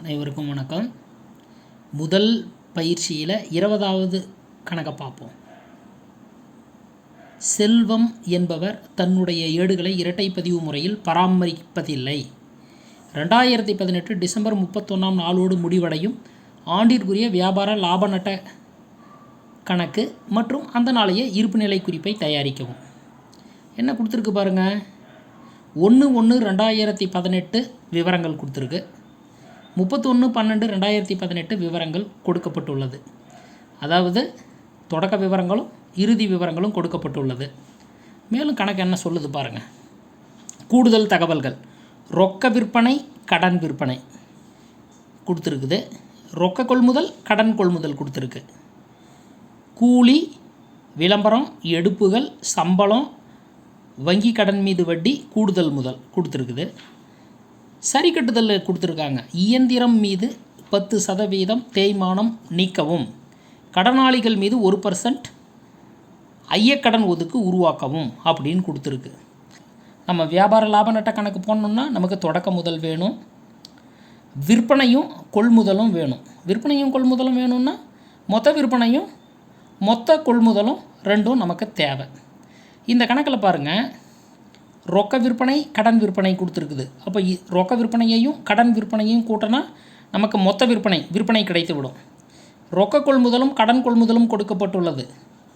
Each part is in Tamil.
அனைவருக்கும் வணக்கம். முதல் பயிற்சியில் இருபதாவது கணக்கை பார்ப்போம். செல்வம் என்பவர் தன்னுடைய ஏடுகளை இரட்டை பதிவு முறையில் பராமரிப்பதில்லை. ரெண்டாயிரத்தி பதினெட்டு டிசம்பர் முப்பத்தொன்னாம் நாளோடு முடிவடையும் ஆண்டிற்குரிய வியாபார லாப நட்ட கணக்கு மற்றும் அந்த நாளைய இருப்புநிலை குறிப்பை தயாரிக்கவும். என்ன கொடுத்துருக்கு பாருங்கள் ஒன்று ஒன்று ரெண்டாயிரத்தி பதினெட்டு விவரங்கள் கொடுத்துருக்கு. முப்பத்தொன்று பன்னெண்டு ரெண்டாயிரத்தி பதினெட்டு விவரங்கள் கொடுக்கப்பட்டுள்ளது. அதாவது தொடக்க விவரங்களும் இறுதி விவரங்களும் கொடுக்கப்பட்டுள்ளது. மேலும் கணக்கு என்ன சொல்லுது பாருங்கள் கூடுதல் தகவல்கள். ரொக்க விற்பனை கடன் விற்பனை கொடுத்துருக்குது. ரொக்க கொள்முதல் கடன் கொள்முதல் கொடுத்துருக்கு. கூலி விளம்பரம் எடுப்புகள் சம்பளம் வங்கி கடன் மீது வட்டி கூடுதல் முதல் கொடுத்துருக்குது. சரி கட்டுதல் கொடுத்துருக்காங்க. இயந்திரம் மீது பத்து சதவீதம் தேய்மானம் நீக்கவும். கடனாளிகள் மீது ஒரு பர்சன்ட் ஐயக்கடன் ஒதுக்கு உருவாக்கவும் அப்படின்னு கொடுத்துருக்கு. நம்ம வியாபார லாப நட்ட கணக்கு போடணுன்னா நமக்கு தொடக்க முதல் வேணும். விற்பனையும் கொள்முதலும் வேணும். விற்பனையும் கொள்முதலும் வேணும்னா மொத்த விற்பனையும் மொத்த கொள்முதலும் ரெண்டும் நமக்கு தேவை. இந்த கணக்கில் பாருங்கள் ரொக்க விற்பனை கடன் விற்பனை கொடுத்துருக்குது. அப்போ இ- ரொக்க விற்பனையையும் கடன் விற்பனையும் கூட்டினா நமக்கு மொத்த விற்பனை விற்பனை கிடைத்து விடும் ரொக்க கொள்முதலும் கடன் கொள்முதலும் கொடுக்கப்பட்டுள்ளது.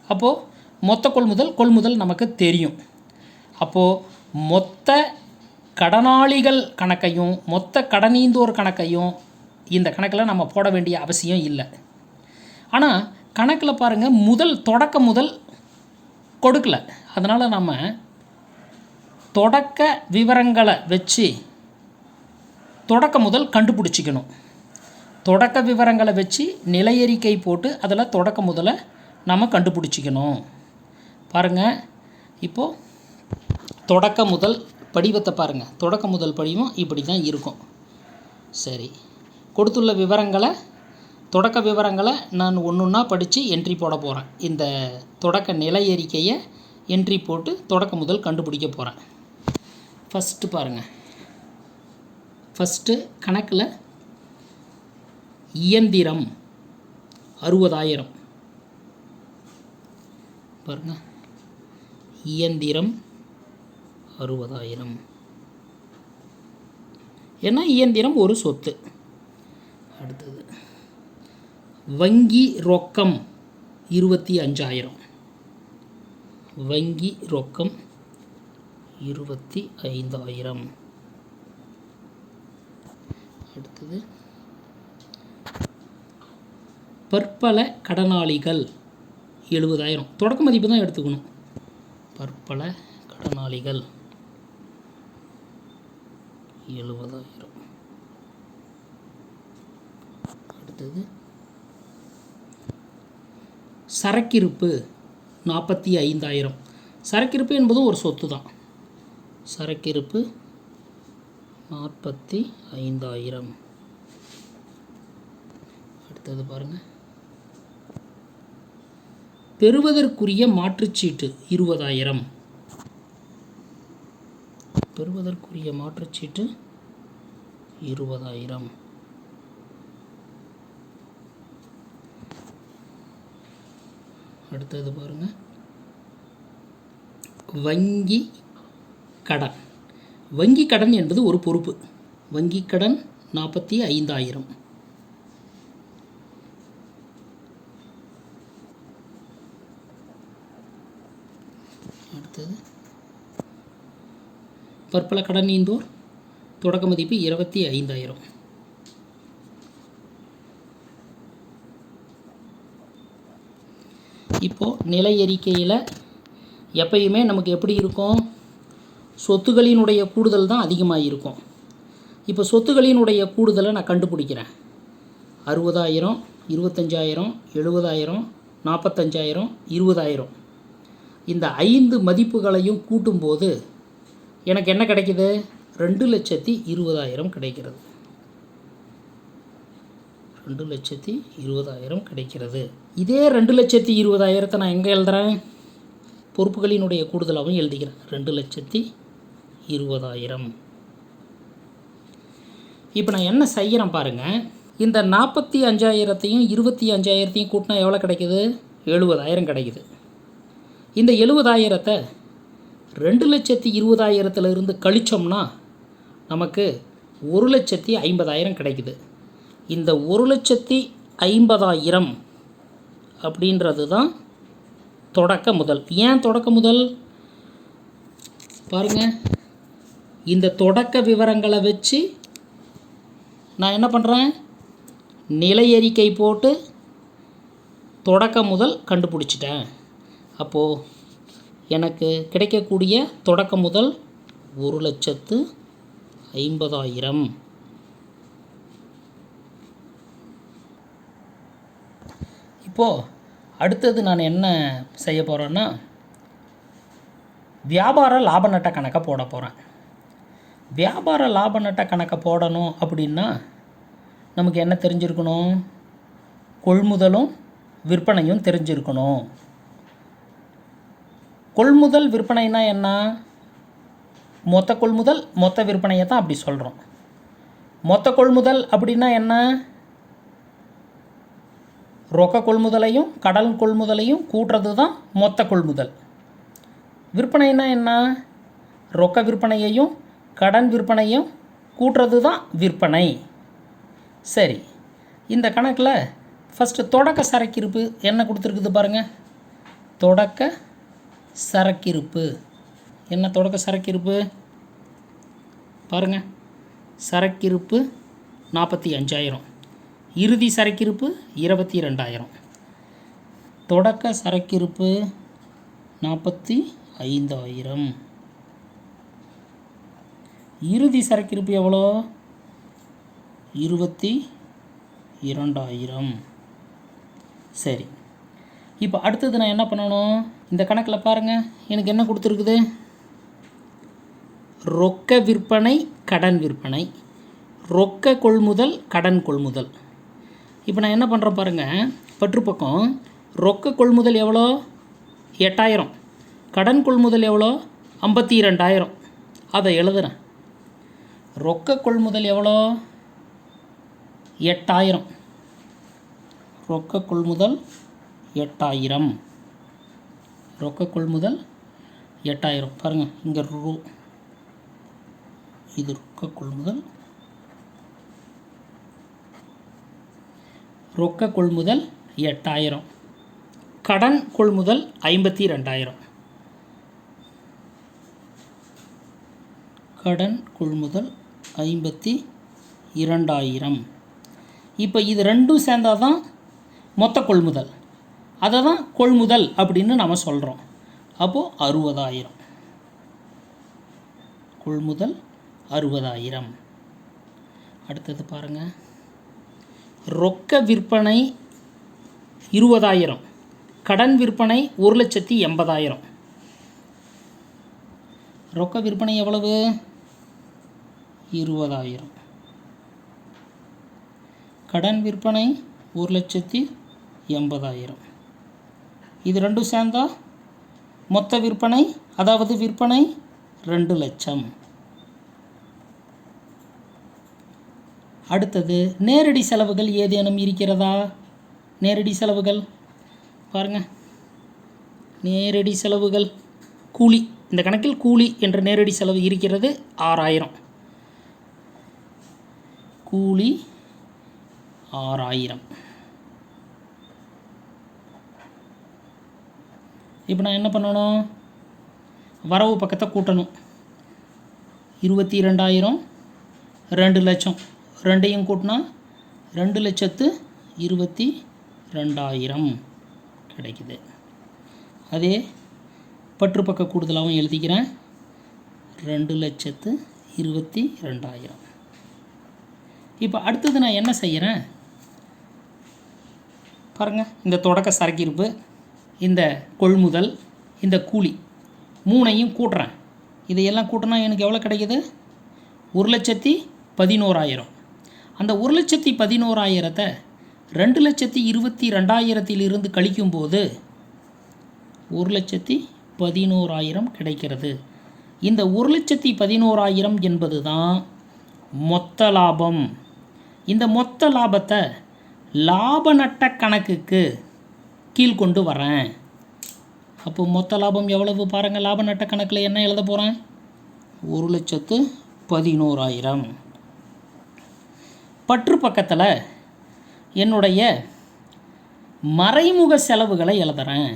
அப்போது மொத்த கொள்முதல் கொள்முதல் நமக்கு தெரியும். அப்போது மொத்த கடனாளிகள் கணக்கையும் மொத்த கடனீந்தோர் கணக்கையும் இந்த கணக்கில் நம்ம போட வேண்டிய அவசியம் இல்லை. ஆனால் கணக்கில் பாருங்கள் முதல் தொடக்க முதல் கொடுக்கல. அதனால் நம்ம தொடக்க விவரங்களை வச்சு தொடக்க முதல் கண்டுபிடிச்சிக்கணும். தொடக்க விவரங்களை வச்சு நிலையறிக்கை போட்டு அதில் தொடக்க முதல்ல நம்ம கண்டுபிடிச்சிக்கணும். பாருங்கள் இப்போது தொடக்க முதல் படிவத்தை பாருங்கள் தொடக்க முதல் படிவம் இப்படி தான் இருக்கும். சரி கொடுத்துள்ள விவரங்களை தொடக்க விவரங்களை நான் ஒன்று ஒன்றா படித்து என்ட்ரி போட போகிறேன் இந்த தொடக்க நிலை அறிக்கையை என்ட்ரி போட்டு தொடக்க முதல் கண்டுபிடிக்க போகிறேன் ஃபஸ்ட்டு பாருங்கள் ஃபஸ்ட்டு கணக்கில் இயந்திரம் அறுபதாயிரம். பாருங்க. இயந்திரம் அறுபதாயிரம். ஏன்னா இயந்திரம் ஒரு சொத்து. அடுத்தது. வங்கி ரொக்கம் இருபத்தி அஞ்சாயிரம். வங்கி ரொக்கம் இருபத்தி ஐந்தாயிரம். அடுத்தது பற்பல கடனாளிகள் எழுபதாயிரம். தொடக்க மதிப்பு தான் எடுத்துக்கணும். பற்பல கடனாளிகள் எழுபதாயிரம். அடுத்தது சரக்கிருப்பு நாற்பத்தி ஐந்தாயிரம். சரக்கிருப்பு என்பதும் ஒரு சொத்து தான் சரக்கிருப்பு நாற்பத்தி ஐந்தாயிரம். அடுத்தது பாருங்கள் பெறுவதற்குரிய மாற்றுச்சீட்டு இருபதாயிரம். பெறுவதற்குரிய மாற்றுச்சீட்டு இருபதாயிரம். அடுத்தது பாருங்க. வங்கி கடன். வங்கி கடன் என்பது ஒரு பொறுப்பு. வங்கி கடன் நாற்பத்தி ஐந்தாயிரம். அடுத்தது. பற்பல கடன் நீந்தோர். தொடக்க மதிப்பு இருபத்தி ஐந்தாயிரம். இப்போது நிலை அறிக்கையில் எப்பயுமே நமக்கு எப்படி இருக்கும்? சொத்துகளினுடைய கூடுதல் தான் அதிகமாக இருக்கும். இப்போ சொத்துகளினுடைய கூடுதலை நான் கண்டுபிடிக்கிறேன். அறுபதாயிரம் இருபத்தஞ்சாயிரம் எழுபதாயிரம் நாற்பத்தஞ்சாயிரம் இருபதாயிரம். இந்த ஐந்து மதிப்புகளையும் கூட்டும்போது எனக்கு என்ன கிடைக்குது? ரெண்டு லட்சத்தி இருபதாயிரம் கிடைக்கிறது. ரெண்டு லட்சத்தி இருபதாயிரம் கிடைக்கிறது. இதே ரெண்டு லட்சத்தி இருபதாயிரத்தை நான் எங்கே எழுதுகிறேன் பொறுப்புகளினுடைய கூடுதலாகவும் எழுதிக்கிறேன். ரெண்டு லட்சத்தி இருபதாயிரம். இப்போ நான் என்ன செய்கிறேன் பாருங்கள் இந்த நாற்பத்தி அஞ்சாயிரத்தையும் இருபத்தி அஞ்சாயிரத்தையும் கூட்டினா எவ்வளோ கிடைக்குது? எழுபதாயிரம் கிடைக்குது. இந்த எழுபதாயிரத்தை ரெண்டு லட்சத்தி இருபதாயிரத்துல இருந்து நமக்கு ஒரு லட்சத்தி ஐம்பதாயிரம் கிடைக்குது. இந்த ஒரு லட்சத்தி ஐம்பதாயிரம் அப்படின்றது தான் தொடக்க முதல். ஏன் தொடக்க முதல்? பாருங்க. இந்த தொடக்க விவரங்களை வச்சு நான் என்ன பண்ணுறேன் நிலை அறிக்கை போட்டு தொடக்கம் முதல் கண்டுபிடிச்சிட்டேன். அப்போது எனக்கு கிடைக்கக்கூடிய தொடக்கம் முதல் ஒரு லட்சத்து ஐம்பதாயிரம். இப்போது அடுத்தது நான் என்ன செய்ய போகிறேன்னா வியாபார லாப நட்ட கணக்கை போட போகிறேன் வியாபார லாப நட்ட கணக்கை போடணும் அப்படின்னா நமக்கு என்ன தெரிஞ்சிருக்கணும்? கொள்முதலும் விற்பனையும் தெரிஞ்சிருக்கணும். கொள்முதல் விற்பனைனா என்ன? மொத்த கொள்முதல் மொத்த விற்பனையை தான் அப்படி சொல்கிறோம் மொத்த கொள்முதல் அப்படின்னா என்ன? ரொக்க கொள்முதலையும் கடல் கொள்முதலையும் கூட்டுறது தான் மொத்த கொள்முதல். விற்பனைனா என்ன? ரொக்க விற்பனையையும் கடன் விற்பனையும் கூட்டுறது தான் விற்பனை. சரி இந்த கணக்கில் ஃபஸ்ட்டு தொடக்க சரக்கிருப்பு என்ன கொடுத்துருக்குது பாருங்கள் தொடக்க சரக்கிருப்பு என்ன தொடக்க சரக்கிருப்பு பாருங்கள் சரக்கிருப்பு நாற்பத்தி அஞ்சாயிரம். இறுதி சரக்கிருப்பு இருபத்தி ரெண்டாயிரம் தொடக்க சரக்கிருப்பு நாற்பத்தி ஐந்தாயிரம். இறுதி சரக்கிருப்பு எவ்வளோ? இருபத்தி இரண்டாயிரம். சரி. இப்போ அடுத்தது நான் என்ன பண்ணணும்? இந்த கணக்கில் பாருங்கள் எனக்கு என்ன கொடுத்துருக்குது? ரொக்க விற்பனை கடன் விற்பனை. ரொக்க கொள்முதல் கடன் கொள்முதல். இப்போ நான் என்ன பண்ணுறேன் பாருங்கள் பற்றுப்பக்கம். ரொக்க கொள்முதல் எவ்வளோ? எட்டாயிரம். கடன் கொள்முதல் எவ்வளோ? ஐம்பத்தி ரெண்டாயிரம் அதை எழுதுகிறேன் ரொக்க கொள்முதல் எவ்வளோ? எட்டாயிரம். ரொக்க கொள்முதல் எட்டாயிரம். ரொக்க கொள்முதல் எட்டாயிரம். பாருங்கள் இங்கே ரூ. இது ரொக்க கொள்முதல் ரொக்க கொள்முதல் எட்டாயிரம். கடன் கொள்முதல் ஐம்பத்தி ரெண்டாயிரம் கடன் கொள்முதல் ஐம்பத்தி இரண்டாயிரம். இப்போ இது ரெண்டும் சேர்ந்தாதான் தான் மொத்த கொள்முதல். அதை தான் கொள்முதல் அப்படின்னு நம்ம சொல்கிறோம் அப்போது அறுபதாயிரம். கொள்முதல் அறுபதாயிரம். அடுத்தது பாருங்கள் ரொக்க விற்பனை இருபதாயிரம். கடன் விற்பனை ஒரு லட்சத்தி எண்பதாயிரம். ரொக்க விற்பனை எவ்வளவு? இருபதாயிரம். கடன் விற்பனை ஒரு லட்சத்தி எண்பதாயிரம். இது ரெண்டும் சேர்ந்தா மொத்த விற்பனை அதாவது விற்பனை ரெண்டு லட்சம். அடுத்தது நேரடி செலவுகள் ஏதேனும் இருக்கிறதா? நேரடி செலவுகள் பாருங்கள் நேரடி செலவுகள் கூலி இந்த கணக்கில் கூலி என்ற நேரடி செலவு இருக்கிறது ஆறாயிரம். கூலி ஆறாயிரம். இப்போ நான் என்ன பண்ணணும்? வரவு பக்கத்தை கூட்டணும். இருபத்தி ரெண்டாயிரம் ரெண்டு லட்சம். ரெண்டையும் கூட்டினா ரெண்டு லட்சத்து இருபத்தி ரெண்டாயிரம் கிடைக்குது. அதே பற்று கூடுதலாகவும் எழுதிக்கிறேன். ரெண்டு லட்சத்து இருபத்தி ரெண்டாயிரம் இப்போ அடுத்தது நான் என்ன செய்கிறேன்? பாருங்கள் இந்த தொடக்க சரக்கிருப்பு இந்த கொள்முதல் இந்த கூலி மூணையும் கூட்டுறேன். இதையெல்லாம் கூட்டினா எனக்கு எவ்வளோ கிடைக்குது? ஒரு லட்சத்தி பதினோராயிரம். அந்த ஒரு லட்சத்தி பதினோராயிரத்தை ரெண்டு லட்சத்தி இருபத்தி ரெண்டாயிரத்திலிருந்து கழிக்கும்போது ஒரு லட்சத்தி பதினோராயிரம் கிடைக்கிறது. இந்த ஒரு லட்சத்தி பதினோராயிரம் என்பது தான் மொத்த லாபம். இந்த மொத்த லாபத்தை லாப நட்ட கணக்குக்கு கீழ்கொண்டு வரேன் அப்போ மொத்த லாபம் எவ்வளவு பாருங்கள் லாப நட்ட கணக்கில் என்ன எழுத போகிறேன் ஒரு லட்சத்து பதினோராயிரம். பற்று பக்கத்தில் என்னுடைய மறைமுக செலவுகளை எழுதுறேன்.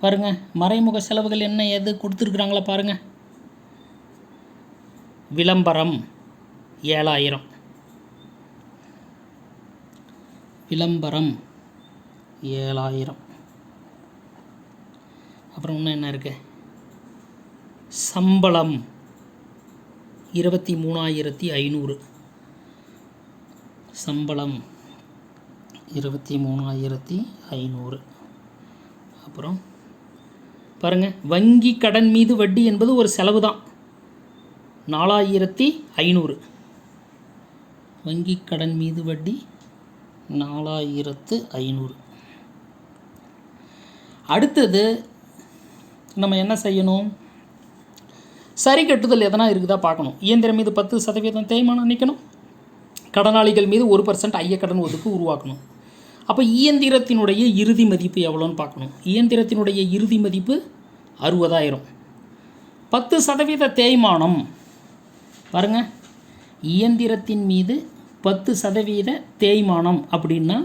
பாருங்கள் மறைமுக செலவுகள் என்ன எது கொடுத்துருக்குறாங்களா பாருங்கள் விளம்பரம் ஏழாயிரம். விளம்பரம் ஏழாயிரம். அப்புறம் இன்னும் என்ன இருக்கு? சம்பளம் இருபத்தி மூணாயிரத்தி ஐநூறு. சம்பளம் இருபத்தி மூணாயிரத்தி ஐநூறு. அப்புறம் பாருங்கள் வங்கி கடன் மீது வட்டி என்பது ஒரு செலவு தான். நாலாயிரத்தி ஐநூறு. வங்கி கடன் மீது வட்டி நாலாயிரத்து ஐநூறு. அடுத்தது நம்ம என்ன செய்யணும்? சரி கட்டுதல் எதனா இருக்குதா பார்க்கணும். இயந்திரம் மீது பத்து சதவீதம் தேய்மானம் நிற்கணும் கடனாளிகள் மீது ஒரு பர்சன்ட் ஐயக்கடன் ஒதுக்கு உருவாக்கணும். அப்போ இயந்திரத்தினுடைய இறுதி மதிப்பு எவ்வளோன்னு பார்க்கணும். இயந்திரத்தினுடைய இறுதி மதிப்பு அறுபதாயிரம். பத்து சதவீத தேய்மானம். பாருங்க. இயந்திரத்தின் மீது பத்து சதவீத தேய்மானம் அப்படின்னா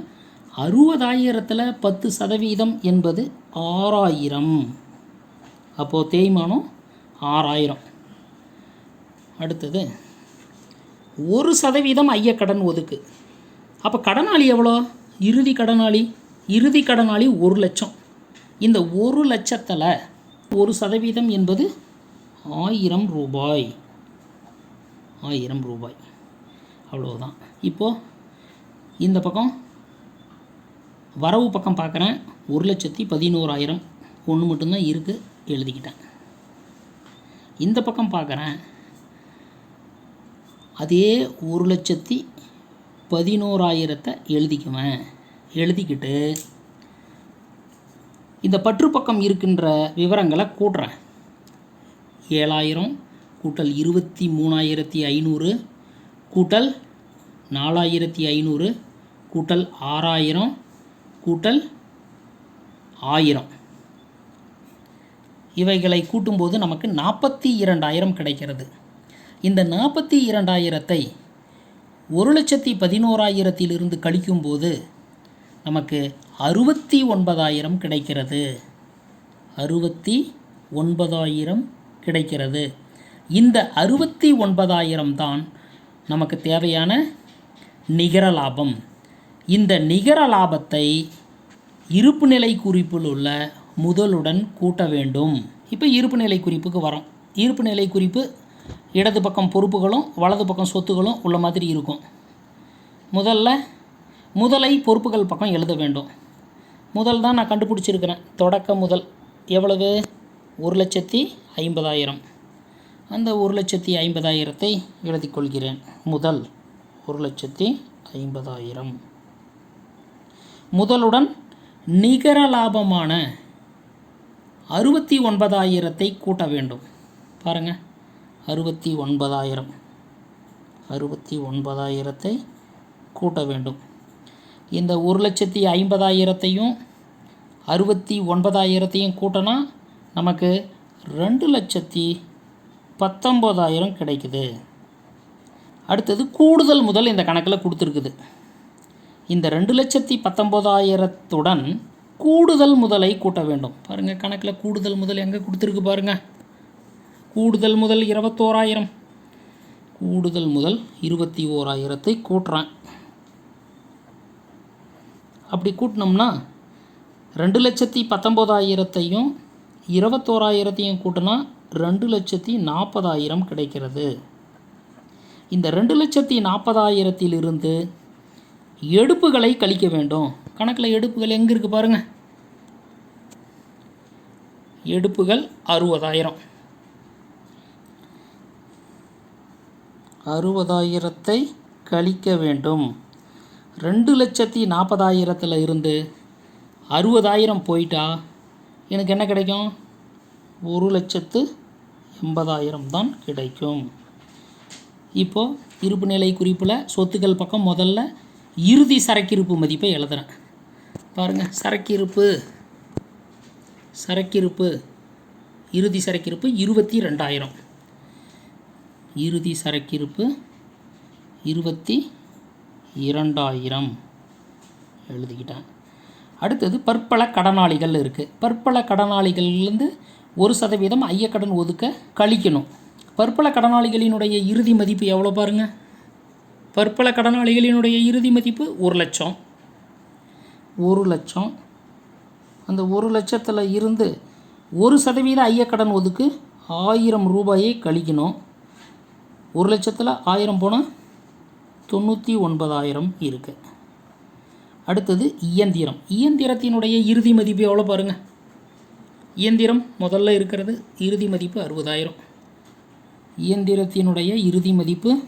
அறுபதாயிரத்தில் பத்து சதவீதம் என்பது ஆறாயிரம். அப்போது தேய்மானம் ஆறாயிரம். அடுத்தது ஒரு சதவீதம் ஐயக்கடன் ஒதுக்கு. அப்போ கடனாளி எவ்வளோ? இறுதி கடனாளி. இறுதி கடனாளி ஒரு லட்சம். இந்த ஒரு லட்சத்தில் ஒரு சதவீதம் என்பது ஆயிரம் ரூபாய். ஆயிரம் ரூபாய். அவ்வளோதான் இப்போது இந்த பக்கம் வரவு பக்கம் பார்க்குறேன். ஒரு லட்சத்தி பதினோராயிரம் ஒன்று மட்டும்தான் இருக்குது எழுதிக்கிட்டேன். இந்த பக்கம் பார்க்குறேன். அதே ஒரு லட்சத்தி பதினோராயிரத்தை எழுதிக்குவேன். எழுதிக்கிட்டு இந்த பற்று பக்கம் இருக்கின்ற விவரங்களை கூட்டுறேன். ஏழாயிரம் கூட்டல் இருபத்தி மூணாயிரத்தி ஐநூறு கூட்டல் நாலாயிரத்தி ஐநூறு கூட்டல் ஆறாயிரம் கூட்டல் ஆயிரம். இவைகளை கூட்டும்போது நமக்கு நாற்பத்தி இரண்டாயிரம் கிடைக்கிறது. இந்த நாற்பத்தி இரண்டாயிரத்தை ஒரு லட்சத்தி பதினோராயிரத்திலிருந்து கழிக்கும்போது நமக்கு அறுபத்தி ஒன்பதாயிரம் கிடைக்கிறது. அறுபத்தி ஒன்பதாயிரம் கிடைக்கிறது. இந்த அறுபத்தி ஒன்பதாயிரம் தான் நமக்கு தேவையான நிகர லாபம். இந்த நிகர லாபத்தை இருப்புநிலை குறிப்பில் உள்ள முதலுடன் கூட்ட வேண்டும். இப்போ இருப்புநிலை குறிப்புக்கு வரோம். இருப்புநிலை குறிப்பு இடது பக்கம் பொறுப்புகளும் வலது பக்கம் சொத்துகளும் உள்ள மாதிரி இருக்கும். முதல்ல முதலை பொறுப்புகள் பக்கம் எழுத வேண்டும். முதல் தான் நான் கண்டுபிடிச்சிருக்கிறேன். தொடக்க முதல் எவ்வளவு? ஒரு லட்சத்தி ஐம்பதாயிரம். அந்த ஒரு லட்சத்தி ஐம்பதாயிரத்தை எழுதிக் கொள்கிறேன். முதல் ஒரு லட்சத்தி ஐம்பதாயிரம். முதலுடன் நிகர லாபமான அறுபத்தி ஒன்பதாயிரத்தை கூட்ட வேண்டும். பாருங்கள் அறுபத்தி ஒன்பதாயிரம். அறுபத்தி ஒன்பதாயிரத்தை கூட்ட வேண்டும். இந்த ஒரு லட்சத்தி ஐம்பதாயிரத்தையும் அறுபத்தி ஒன்பதாயிரத்தையும் கூட்டினா நமக்கு ரெண்டு லட்சத்தி பத்தொம்போதாயிரம் கிடைக்குது. அடுத்தது கூடுதல் முதல் இந்த கணக்கில் கொடுத்துருக்குது. இந்த ரெண்டு லட்சத்தி பத்தொம்போதாயிரத்துடன் கூடுதல் முதலை கூட்ட வேண்டும். பாருங்கள் கணக்கில் கூடுதல் முதல் எங்கே கொடுத்துருக்கு பாருங்கள் கூடுதல் முதல் இருபத்தோராயிரம். கூடுதல் முதல் இருபத்தி ஓராயிரத்தை கூட்டுறேன். அப்படி கூட்டினோம்னா ரெண்டு லட்சத்தி பத்தொம்போதாயிரத்தையும் இருபத்தோராயிரத்தையும் கூட்டினா ரெண்டு லட்சத்தி நாற்பதாயிரம் கிடைக்கிறது. இந்த ரெண்டு லட்சத்தி நாற்பதாயிரத்திலிருந்து எடுப்புகளை கழிக்க வேண்டும். கணக்கில் எடுப்புகள் எங்கே இருக்குது பாருங்கள் எடுப்புகள் அறுபதாயிரம். அறுபதாயிரத்தை கழிக்க வேண்டும். ரெண்டு லட்சத்தி நாற்பதாயிரத்தில் இருந்து அறுபதாயிரம் போயிட்டா எனக்கு என்ன கிடைக்கும்? ஒரு லட்சத்து எண்பதாயிரம் தான் கிடைக்கும். இப்போது இருப்பு நிலை குறிப்பில் சொத்துக்கள் பக்கம் முதல்ல இறுதி சரக்கிருப்பு மதிப்பை எழுதுகிறேன் பாருங்கள் சரக்கிருப்பு சரக்கிருப்பு இறுதி சரக்கிருப்பு இருபத்தி ரெண்டாயிரம் இறுதி சரக்கிருப்பு இருபத்தி இரண்டாயிரம் எழுதிக்கிட்டேன். அடுத்தது பற்பல கடனாளிகள் இருக்குது பற்பல கடனாளிகள்லேருந்து ஒரு சதவீதம் ஐயக்கடன் ஒதுக்க கழிக்கணும். பற்பல கடனாளிகளினுடைய இறுதி மதிப்பு எவ்வளோ பாருங்கள் பற்பல கடனாளிகளினுடைய இறுதி மதிப்பு ஒரு லட்சம். ஒரு லட்சம். அந்த ஒரு லட்சத்தில் இருந்து ஒரு சதவீத ஐயக்கடன் ஒதுக்கு ஆயிரம் ரூபாயை கழிக்கணும். ஒரு லட்சத்தில் ஆயிரம் போனால் தொண்ணூற்றி ஒன்பதாயிரம் இருக்குது அடுத்தது இயந்திரம். இயந்திரத்தினுடைய இறுதி மதிப்பு எவ்வளோ பாருங்கள் இயந்திரம் முதல்ல இருக்கிறது இறுதி மதிப்பு அறுபதாயிரம். இயந்திரத்தினுடைய இறுதி மதிப்பு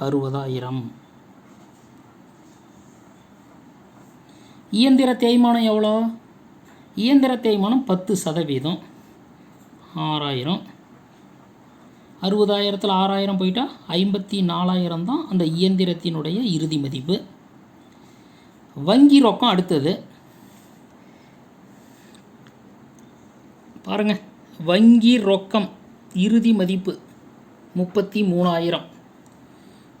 அறுபதாயிரம். இயந்திர தேய்மானம் எவ்வளோ? இயந்திர தேய்மானம் பத்து சதவீதம். ஆறாயிரம். அறுபதாயிரத்தில் ஆறாயிரம் போயிட்டால் ஐம்பத்தி நாலாயிரம் தான் அந்த இயந்திரத்தினுடைய இறுதி மதிப்பு. வங்கி ரொக்கம் அடுத்தது. பாருங்கள் வங்கி ரொக்கம் இறுதி மதிப்பு முப்பத்தி மூணாயிரம்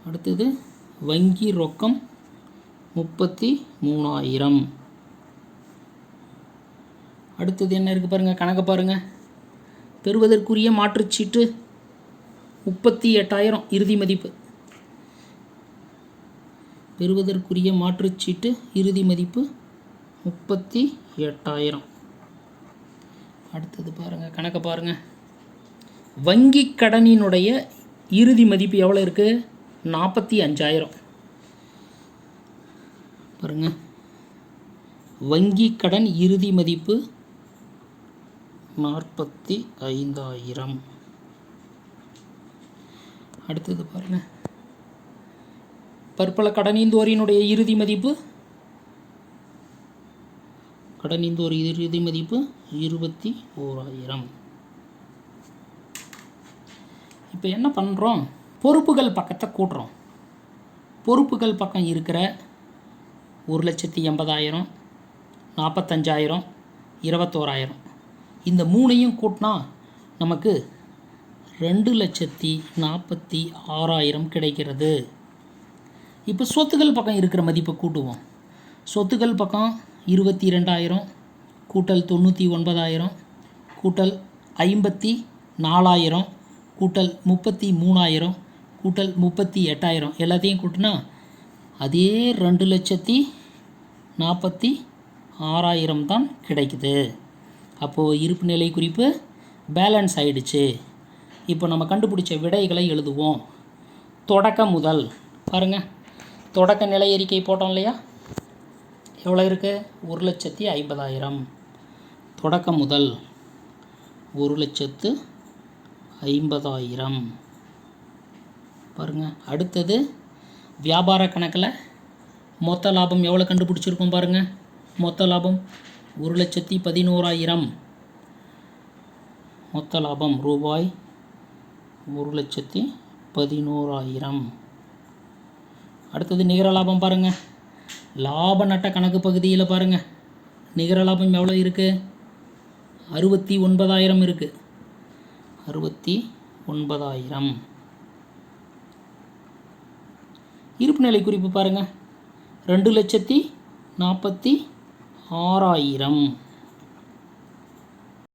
அடுத்தது வங்கி ரொக்கம் முப்பத்தி மூணாயிரம் அடுத்தது என்ன இருக்குது பாருங்கள் கணக்கு பாருங்கள் பெறுவதற்குரிய மாற்றுச்சீட்டு முப்பத்தி எட்டாயிரம் இறுதி மதிப்பு. பெறுவதற்குரிய மாற்றுச்சீட்டு இறுதி மதிப்பு முப்பத்தி எட்டாயிரம் அடுத்தது பாருங்கள் கணக்கை பாருங்கள் வங்கி கடனினுடைய இறுதி மதிப்பு எவ்வளோ இருக்குது நாற்பத்தி அஞ்சாயிரம். பாருங்க. வங்கி கடன் இறுதி மதிப்பு நாற்பத்தி ஐந்தாயிரம். அடுத்தது பாருங்கள் பற்பல கடனீந்தோரினுடைய இறுதி மதிப்பு கடனீந்தோர் இறுதி மதிப்பு இருபத்தி ஓராயிரம். இப்போ என்ன பண்ணுறோம் பொறுப்புகள் பக்கத்தை கூட்டுறோம். பொறுப்புகள் பக்கம் இருக்கிற ஒரு லட்சத்தி எண்பதாயிரம் நாற்பத்தஞ்சாயிரம் இருபத்தோராயிரம். இந்த மூணையும் கூட்டினா நமக்கு ரெண்டு லட்சத்தி நாற்பத்தி ஆறாயிரம் கிடைக்கிறது. இப்போ சொத்துக்கள் பக்கம் இருக்கிற மதிப்பை கூட்டுவோம். சொத்துக்கள் பக்கம் இருபத்தி ரெண்டாயிரம் கூட்டல் தொண்ணூற்றி ஒன்பதாயிரம் கூட்டல் ஐம்பத்தி நாலாயிரம் கூட்டல் முப்பத்தி மூணாயிரம் கூட்டல் முப்பத்தி எட்டாயிரம் எல்லாத்தையும் கூட்டினா அதே ரெண்டு லட்சத்தி நாற்பத்தி ஆறாயிரம் தான் கிடைக்குது. அப்போது இருப்பு நிலை குறிப்பு பேலன்ஸ் ஆயிடுச்சு. இப்போ நம்ம கண்டுபிடிச்ச விடைகளை எழுதுவோம். தொடக்க முதல். பாருங்க. தொடக்க நிலை அறிக்கை போட்டோம் இல்லையா? எவ்வளோ இருக்குது ஒரு லட்சத்தி ஐம்பதாயிரம். தொடக்கம் முதல் ஒரு லட்சத்து ஐம்பதாயிரம். பாருங்கள் அடுத்தது வியாபார கணக்கில் மொத்த லாபம் எவ்வளோ கண்டுபிடிச்சிருக்கோம் பாருங்கள் மொத்த லாபம் ஒரு லட்சத்தி பதினோராயிரம். மொத்த லாபம் ரூபாய் ஒரு லட்சத்தி பதினோராயிரம். அடுத்தது நிகர லாபம் பாருங்கள் லாப நட்ட கணக்கு பகுதியில் பாருங்கள் நிகர லாபம் எவ்வளோ இருக்குது அறுபத்தி ஒன்பதாயிரம் இருக்குது அறுபத்தி ஒன்பதாயிரம். இருப்பு நிலை குறிப்பு பாருங்கள் ரெண்டு லட்சத்தி நாற்பத்தி ஆறாயிரம்.